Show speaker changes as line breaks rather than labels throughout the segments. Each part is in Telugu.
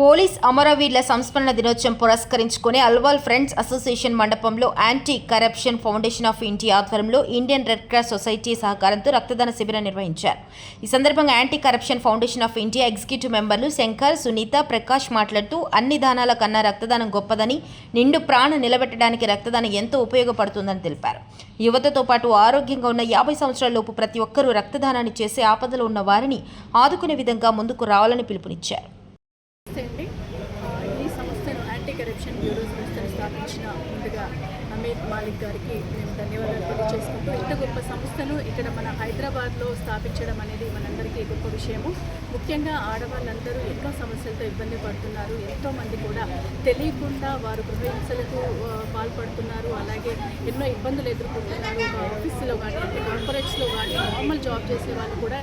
పోలీస్ అమరవీరుల సంస్మరణ దినోత్సవం పురస్కరించుకుని అల్వాల్ ఫ్రెండ్స్ అసోసియేషన్ మండపంలో anti corruption foundation of India ఆధ్వర్యంలో ఇండియన్ రెడ్ క్రాస్ సొసైటీ సహకారంతో రక్తదాన శిబిరం నిర్వహించారు. ఈ సందర్భంగా anti corruption foundation of India executive మెంబర్లు శంకర్ సునీత ప్రకాష్ మాట్లాడుతూ అన్ని దానాల కన్నా రక్తదానం గొప్పదని నిండు ప్రాణ నిలబెట్టడానికి రక్తదానం ఎంతో ఉపయోగపడుతుందని తెలిపారు. యువతతో పాటు ఆరోగ్యంగా ఉన్న యాభై సంవత్సరాలలోపు ప్రతి ఒక్కరూ రక్తదానాన్ని చేసే ఆపదలో ఉన్న వారిని ఆదుకునే విధంగా ముందుకు రావాలని పిలుపునిచ్చారు
నమస్తే అండి ఆ, ఈ సంస్థను యాంటీ కరప్షన్ బ్యూరో సంస్థను స్థాపించిన ముందుగా అమీర్ మాలిక్ గారికి మేము ధన్యవాదాలు తెలియజేసుకుంటూ ఇంత గొప్ప సంస్థను ఇక్కడ మన హైదరాబాద్లో స్థాపించడం అనేది మనందరికీ గొప్ప విషయము. ముఖ్యంగా ఆడవాళ్ళందరూ ఎన్నో సమస్యలతో ఇబ్బంది పడుతున్నారు. ఎంతోమంది కూడా తెలియకుండా వారు గృహహింసలకు పాల్పడుతున్నారు. అలాగే ఎన్నో ఇబ్బందులు ఎదుర్కొంటున్నారు. ఆఫీసులో కానీ అంటే కార్పొరేట్స్లో కానీ నార్మల్ జాబ్ చేసే వాళ్ళు కూడా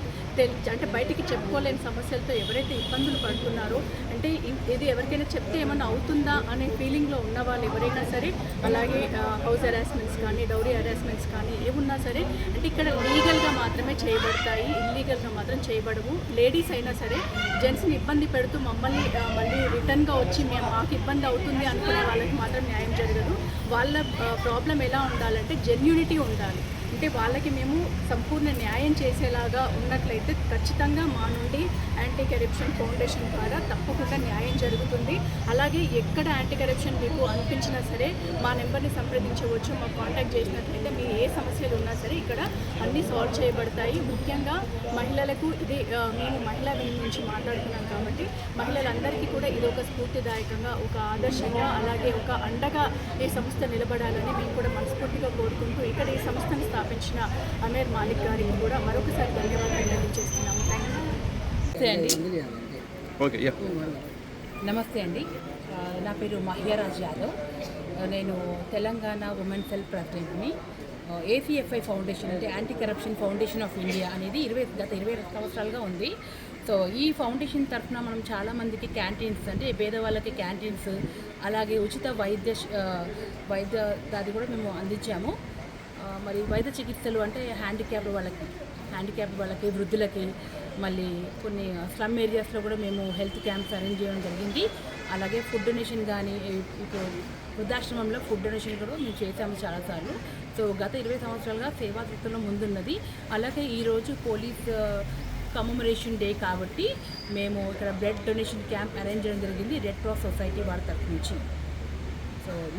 అంటే బయటికి చెప్పుకోలేని సమస్యలతో ఎవరైతే ఇబ్బందులు పడుతున్నారో అంటే ఇది ఎవరికైనా చెప్తే ఏమన్నా అవుతుందా అనే ఫీలింగ్లో ఉన్న వాళ్ళు ఎవరైనా సరే అలాగే హౌస్ హెరాస్మెంట్స్ కానీ డౌరీ హెరాస్మెంట్స్ కానీ ఏమున్నా సరే అంటే ఇక్కడ లీగల్గా మాత్రమే చేయబడతాయి ఇల్లీగల్గా మాత్రం చేయబడవు. లేడీస్ అయినా సరే జెంట్స్ని ఇబ్బంది పెడుతూ మమ్మల్ని మళ్ళీ రిటర్న్గా వచ్చి మేము మాకు ఇబ్బంది అవుతుంది అనుకునే వాళ్ళకి మాత్రం న్యాయం జరగదు. వాళ్ళ ప్రాబ్లం ఎలా ఉండాలంటే జెన్యూనిటీ ఉండాలి. అంటే వాళ్ళకి మేము సంపూర్ణ న్యాయం చేసేలాగా ఉన్నట్లయితే ఖచ్చితంగా మా నుండి యాంటీ కరప్షన్ ఫౌండేషన్ ద్వారా తప్పకుండా న్యాయం జరుగుతుంది. అలాగే ఎక్కడ యాంటీ కరప్షన్ మీకు అనిపించినా సరే మా నెంబర్ని సంప్రదించవచ్చు మా కాంటాక్ట్ చేసినట్లయితే మీ ఏ సమస్యలు ఉన్నా సరే ఇక్కడ అన్నీ సాల్వ్ చేయబడతాయి. ముఖ్యంగా మహిళలకు ఇది మేము మహిళా వింగ్ నుంచి మాట్లాడుతున్నాం కాబట్టి మహిళలందరికీ కూడా ఇది ఒక స్ఫూర్తిదాయకంగా ఒక ఆదర్శంగా అలాగే ఒక అండగా ఈ సంస్థ నిలబడాలని మేము కూడా మనస్ఫూర్తిగా కోరుకుంటూ ఇక్కడ ఈ సంస్థను స్థాపించిన అమీర్ మాలిక్ గారికి కూడా మరొకసారి ధన్యవాదాలు తెలియజేస్తున్నాము. థ్యాంక్ యూ
నమస్తే అండి.
Okay yeah.
నమస్తే అండి. నా పేరు మహ్యరాజ్ యాదవ్. నేను తెలంగాణ ఉమెన్ సెల్ ప్రెసిడెంట్ని ఏసీఎఫ్ఐ ఫౌండేషన్ అంటే anti corruption foundation of India అనేది ఇరవై గత ఇరవై సంవత్సరాలుగా ఉంది. సో ఈ ఫౌండేషన్ తరఫున మనం చాలామందికి క్యాంటీన్స్ అంటే పేదవాళ్ళకి క్యాంటీన్స్ అలాగే ఉచిత వైద్య వైద్య దాది కూడా మేము అందించాము. మరి వైద్య చికిత్సలు అంటే హ్యాండిక్యాప్ వాళ్ళకి హ్యాండిక్యాప్ వాళ్ళకి వృద్ధులకి మళ్ళీ కొన్ని స్లమ్ ఏరియాస్లో కూడా మేము హెల్త్ క్యాంప్స్ అరేంజ్ చేయడం జరిగింది. అలాగే ఫుడ్ డొనేషన్ కానీ ఇప్పుడు వృద్ధాశ్రమంలో ఫుడ్ డొనేషన్ కూడా మేము చేసాము చాలాసార్లు. సో గత ఇరవై సంవత్సరాలుగా సేవా దృక్పథంలో ముందున్నది. అలాగే ఈరోజు పోలీస్ కమమరేషన్ డే కాబట్టి మేము ఇక్కడ బ్లడ్ డొనేషన్ క్యాంప్ అరేంజ్ చేయడం జరిగింది రెడ్ క్రాస్ సొసైటీ వారి తరఫు నుంచి.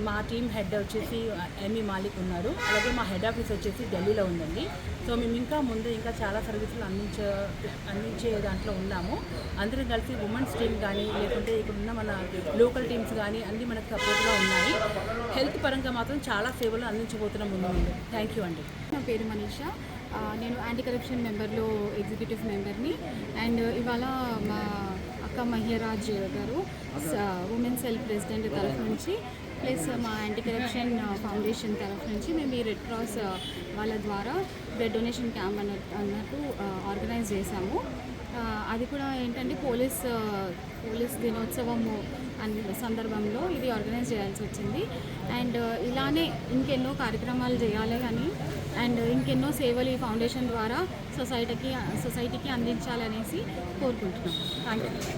మా టీం హెడ్ వచ్చేసి ఎంఈ మాలిక్ ఉన్నారు. అలాగే మా హెడ్ ఆఫీస్ వచ్చేసి ఢిల్లీలో ఉందండి. సో మేము ఇంకా ముందు ఇంకా చాలా సర్వీసులు అందించే అందించే దాంట్లో ఉన్నాము. అందరం కలిసి ఉమెన్స్ టీమ్ కానీ లేకుంటే ఇక్కడ ఉన్న మన లోకల్ టీమ్స్ కానీ అన్నీ మనకు సపోర్ట్గా ఉన్నాయి. హెల్త్ పరంగా మాత్రం చాలా సేవలు అందించబోతున్నాం ముందు ముందు. థ్యాంక్ యూ అండి.
నా పేరు మనీషా. నేను యాంటీ కరప్షన్ మెంబర్లో ఎగ్జిక్యూటివ్ మెంబర్ని అండ్ ఇవాళ మా అక్క మహ్యరాజ్ గారు ఉమెన్ సెల్ ప్రెసిడెంట్ తరఫు నుంచి ప్లస్ మా యాంటీ కరప్షన్ ఫౌండేషన్ తరఫు నుంచి మేము ఈ రెడ్ క్రాస్ uh, వాళ్ళ ద్వారా బ్లడ్ డొనేషన్ క్యాంప్ అన్నట్టు uh, అన్నట్టు ఆర్గనైజ్ చేశాము. Uh, అది కూడా ఏంటంటే పోలీస్ పోలీస్ దినోత్సవము అన్ సందర్భంలో ఇది ఆర్గనైజ్ చేయాల్సి వచ్చింది. అండ్ ఇలానే ఇంకెన్నో కార్యక్రమాలు చేయాలి అని అండ్ ఇంకెన్నో సేవలు ఈ ఫౌండేషన్ ద్వారా సొసైటీకి సొసైటీకి అందించాలనేసి కోరుకుంటున్నాం. Thank you